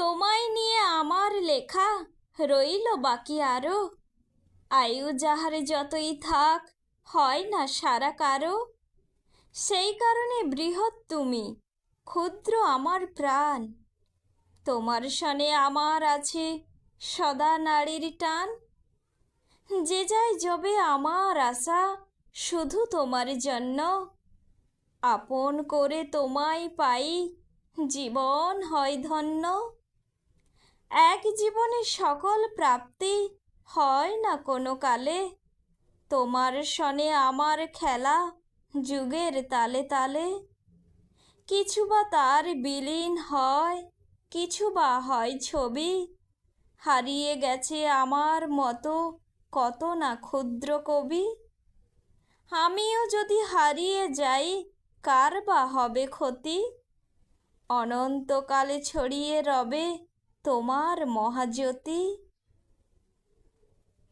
তোমায় নিয়ে আমার লেখা রইল বাকি আরও আয়ু যাহার যতই থাক, হয় না সারা কারও। সেই কারণে বৃহৎ তুমি, ক্ষুদ্র আমার প্রাণ। তোমার সনে আমার আছে সদা নারীর টান। যে যায় যবে আমার আশা, শুধু তোমার জন্য। আপন করে তোমায় পাই, জীবন হয় ধন্য। এক জীবনে সকল প্রাপ্তি হয় না কোনো কালে। তোমার সনে আমার খেলা যুগের তালে তালে। কিছু বা তার বিলীন হয়, কিছু বা হয় ছবি। হারিয়ে গেছে আমার মতো কত না ক্ষুদ্র কবি। আমিও যদি হারিয়ে যাই, কার বা হবে ক্ষতি? অনন্তকালে ছড়িয়ে রবে তোমার মহাজ্যোতি